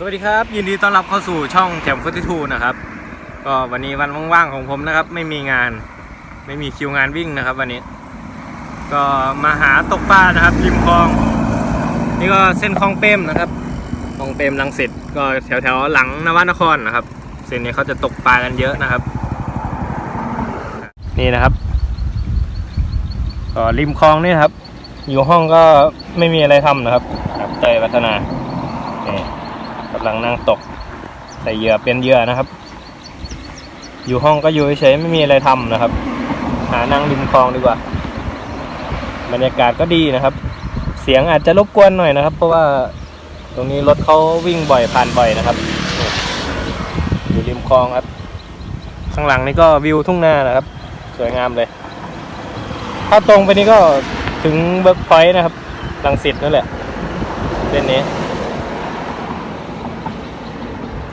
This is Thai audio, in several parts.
สวัสดีครับ ยินดีต้อนรับเข้าสู่ช่องแจมฟุตทูนะครับ ก็วันนี้วันว่างๆของผมนะครับ ไม่มีงาน ไม่มีคิวงานวิ่งนะครับ วันนี้ ก็มาหาตกปลานะครับริมคลอง นี่ก็เส้นคลองเปรมนะครับคลองเปรมลังสิตก็แถวๆหลังนวนครนะครับ เส้นนี้เขาจะตกปลากันเยอะนะครับ นี่นะครับก็ริมคลองนี่ครับ อยู่ห้องก็ไม่มีอะไรทำนะครับเตยวัฒนาำลังนั่งตกใส่เหยื่อเป็นเหยื่อนะครับ อยู่ห้องก็อยู่เฉยไม่มีอะไรทำนะครับ หานั่งริมคลองดีกว่า บรรยากาศก็ดีนะครับ เสียงอาจจะรบกวนหน่อยนะครับ เพราะว่าตรงนี้รถเขาวิ่งบ่อยผ่านบ่อยนะครับ อยู่ริมคลองครับ ข้างหลังนี่ก็วิวทุ่งนานะครับ สวยงามเลย ถ้าตรงไปนี่ก็ถึงเบิร์กพอยต์นะครับลังสิตนั่นแหละเส้นนี้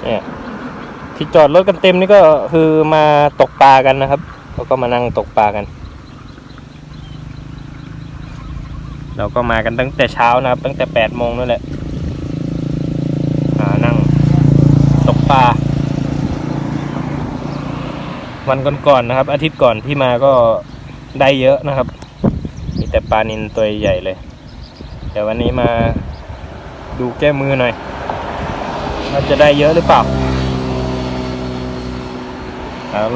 เนี่ยที่จอดรถกันเต็มนี่ก็คือมาตกปลากันนะครับเขาก็มานั่งตกปลากัน เราก็มากันตั้งแต่เช้านะครับ ตั้งแต่แปดโมงนั่นแหละอ่านั่งตกปลาวันก่อนๆนะครับ อาทิตย์ก่อนที่มาก็ได้เยอะนะครับ มีแต่ปลานินตัวใหญ่เลย แต่วันนี้มาดูแก้มือหน่อย ว่าจะได้เยอะหรือเปล่า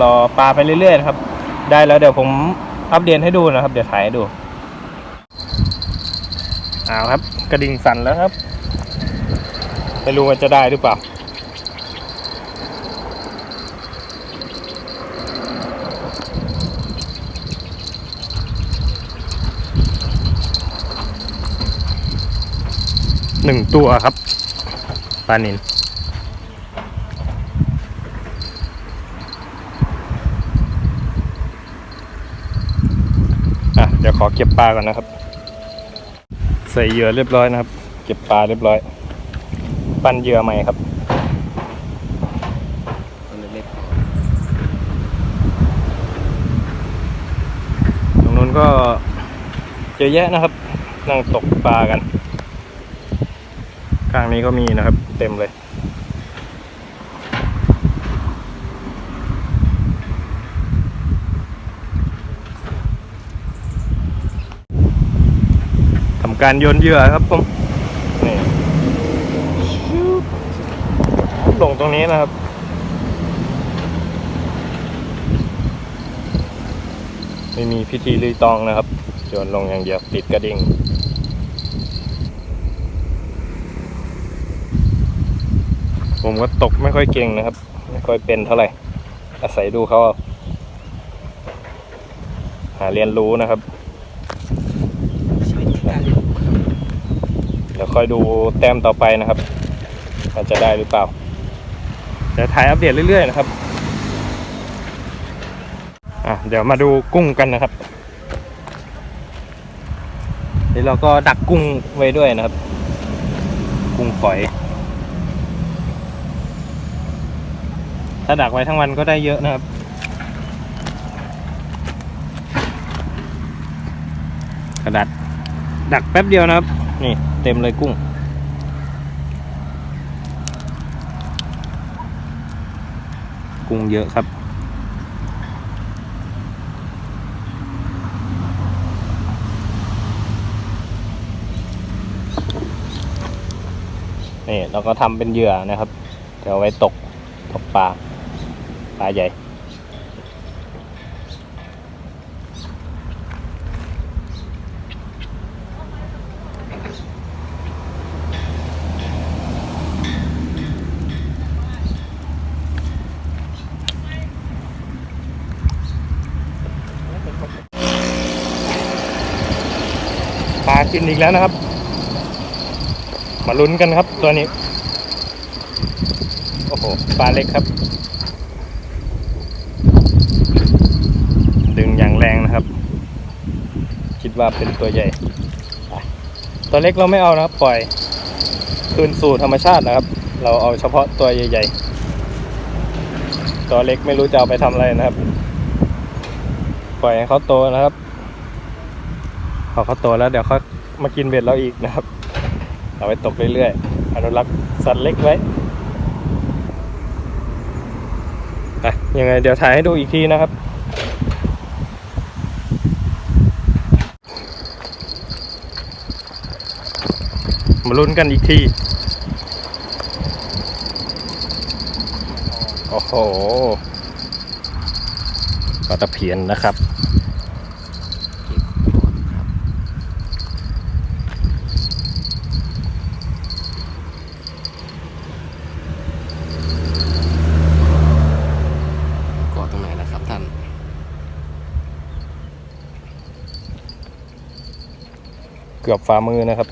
รอปลาไปเรื่อยๆนะครับ ได้แล้วเดี๋ยวผมอัปเดตให้ดูนะครับ เดี๋ยวถ่ายให้ดูเอาครับ กระดิ่งสั่นแล้วครับ ไม่รู้ว่าจะได้หรือเปล่าหนึ่งตัวครับปลานินอะเดี๋ยวขอเก็บปลาก่อนนะครับ ใส่เหยื่อเรียบร้อยนะครับ เก็บปลาเรียบร้อย ปั้นเหยื่อใหม่ครับตรงนู้นก็เยอะแยะนะครับนั่งตกปลากันข้างนี้ก็มีนะครับ เต็มเลย การโยนเหยื่อครับผมนี่ลงตรงนี้นะครับไม่มีพิธีลุยตองนะครับโยนลงอย่างเดียวติดกระดิ่งผมก็ตกไม่ค่อยเก่งนะครับ ไม่ค่อยเป็นเท่าไหร่ อาศัยดูเขาหาเรียนรู้นะครับ เดี๋ยวคอยดูแต้มต่อไปนะครับว่าจะได้หรือเปล่าเดี๋ยวถ่ายอัปเดตเรื่อยๆนะครับอะเดี๋ยวมาดูกุ้งกันนะครับเดี๋ยวเราก็ดักกุ้งไว้ด้วยนะครับ กุ้งฝอย ถ้าดักไว้ทั้งวันก็ได้เยอะนะครับกระดัด ดักแป๊บเดียวนะครับ นี่เต็มเลยกุ้ง กุ้งเยอะครับ นี่เราก็ทำเป็นเหยื่อนะครับ เดี๋ยวเอาไว้ตกตกปลา ปลาใหญ่ ปลากินอีกแล้วนะครับ มาลุ้นกันครับตัวนี้ โอ้โห ปลาเล็กครับ ดึงอย่างแรงนะครับ คิดว่าเป็นตัวใหญ่ ตัวเล็กเราไม่เอานะครับ ปล่อย คืนสู่ธรรมชาตินะครับ เราเอาเฉพาะตัวใหญ่ๆ ตัวเล็กไม่รู้จะเอาไปทำอะไรนะครับ ปล่อยให้เขาโตนะครับ พอเขาโตแล้วเดี๋ยวเขามากินเบ็ดเราอีกนะครับ เอาไว้ตกเรื่อยๆ อนุรักษ์สัตว์เล็กไว้อะยังไงเดี๋ยวถ่ายให้ดูอีกทีนะครับมาลุ้นกันอีกที โอ้โหก็าตะเพียนนะครับ กือบฝ่ามือนะครับ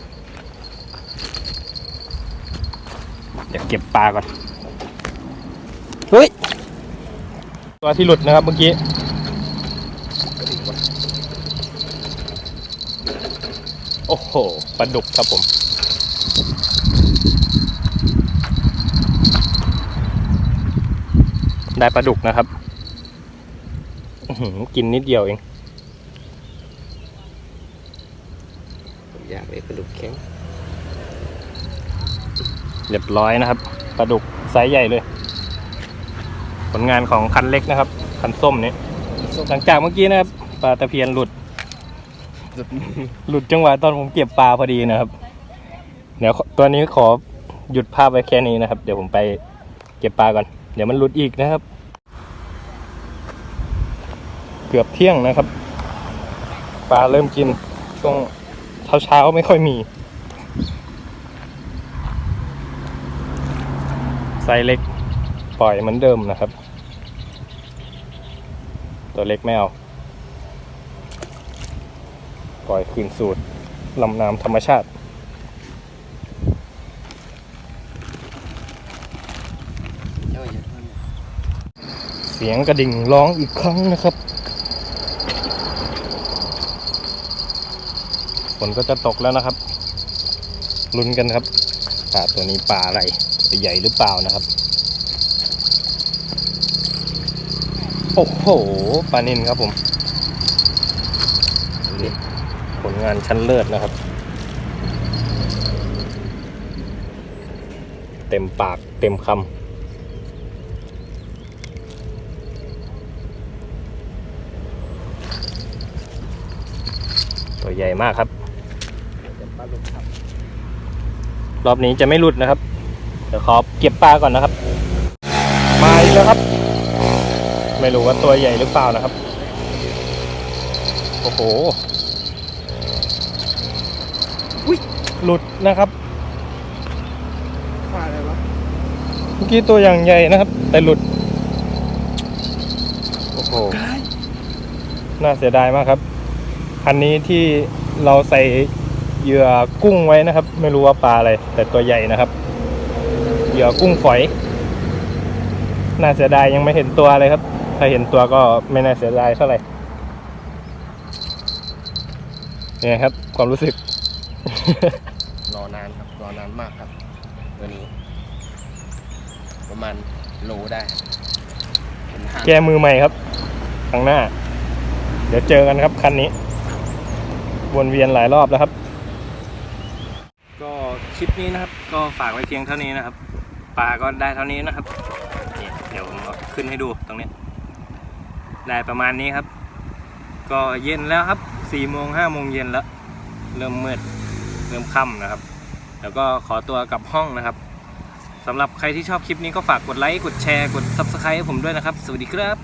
เดี๋ยวเก็บปลาก่อน เฮ้ย ตัวที่หลุดนะครับเมื่อกี้โอ้โหปลาดุกครับผม ได้ปลาดุกนะครับอื้อหือกินนิดเดียวเอง อยาก เลยกระดูกแข็งเรียบร้อยนะครับปลาดุกไซส์ใหญ่เลย ผลงานของคันเล็กนะครับ คันส้มนี้หลังจากเมื่อกี้นะครับปลาตะเพียนหลุด หลุดจังหวะตอนผมเก็บปลาพอดีนะครับ เดี๋ยวตัวนี้ขอหยุดภาพไว้แค่นี้นะครับ เดี๋ยวผมไปเก็บปลาก่อน เดี๋ยวมันหลุดอีกนะครับ เกือบเที่ยงนะครับ ปลาเริ่มกินช่วง เช้าเช้าไม่ค่อยมี ไซส์เล็กปล่อยเหมือนเดิมนะครับ ตัวเล็กไม่เอาปล่อยคืนสูตรลำน้ำธรรมชาติเสียงกระดิ่งร้องอีกครั้งนะครับ ฝนก็จะตกแล้วนะครับลุ้นกันครับปลาตัวนี้ปลาอะไรใหญ่หรือเปล่านะครับ โอ้โหปลานินครับผมนี่ผลงานชั้นเลิศนะครับ เต็มปากเต็มคำตัวใหญ่มากครับ รับรอบนี้จะไม่หลุดนะครับ เดี๋ยวขอเก็บปลาก่อนนะครับ มาอีกแล้วครับ ไม่รู้ว่าตัวใหญ่หรือเปล่านะครับ โอ้โหอุ้ยหลุดนะครับปลาอะไรวะเมื่อกี้ตัวอย่างใหญ่นะครับ แต่หลุด โอ้โห น่าเสียดายมากครับ คันนี้ที่เราใส่ เหยื่อกุ้งไว้นะครับ ไม่รู้ว่าปลาอะไร แต่ตัวใหญ่นะครับ เหยื่อกุ้งฝอย น่าเสียดายยังไม่เห็นตัวเลยครับ ถ้าเห็นตัวก็ไม่น่าเสียดายเท่าไหร่เนี่ยครับ ความรู้สึก รอนานครับรอนานมากครับตัวนี้ ประมาณโลได้เป็นห้างแก้มือใหม่ครับข้างหน้า เดี๋ยวเจอกันครับคันนี้ วนเวียนหลายรอบแล้วครับก็ คลิปนี้นะครับ ก็ฝากไว้เพียงเท่านี้นะครับปลาก็ได้เท่านี้นะครับนี่เดี๋ยวผมขึ้นให้ดูตรงนี้ได้ประมาณนี้ครับ ก็เย็นแล้วครับสี่โมงห้าโมงเย็นแล้ว เริ่มมืดเริ่มค่ำนะครับ แล้วก็ขอตัวกลับห้องนะครับสำหรับใครที่ชอบคลิปนี้ก็ฝากกดไลค์ กดแชร์ กด Subscribe ให้ผมด้วยนะครับ สวัสดีครับ